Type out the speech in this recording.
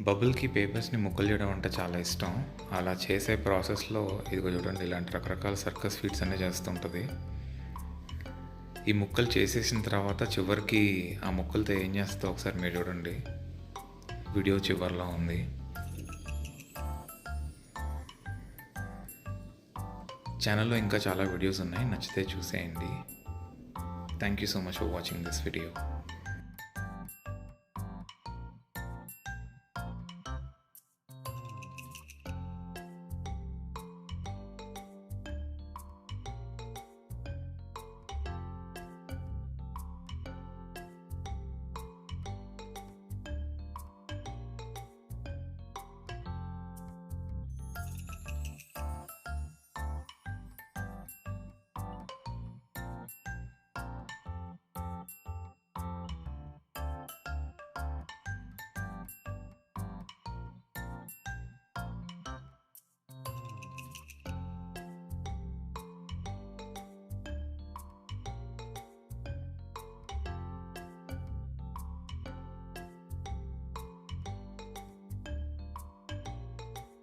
బబుల్కి పేపర్స్ని ముక్కలు చేయడం అంటే చాలా ఇష్టం. అలా చేసే ప్రాసెస్లో ఇదిగో చూడండి ఇలాంటి రకరకాల సర్కస్ ఫీట్స్ అన్నీ చేస్తుంటుంది ఈ ముక్కలు చేసేసిన తర్వాత చివరికి ఆ ముక్కలతో ఏం చేస్తుందో ఒకసారి మీరు చూడండి. వీడియో చివరిలో ఉంది. ఛానల్లో ఇంకా చాలా వీడియోస్ ఉన్నాయి నచ్చితే చూసేయండి. Thank you so much for watching this video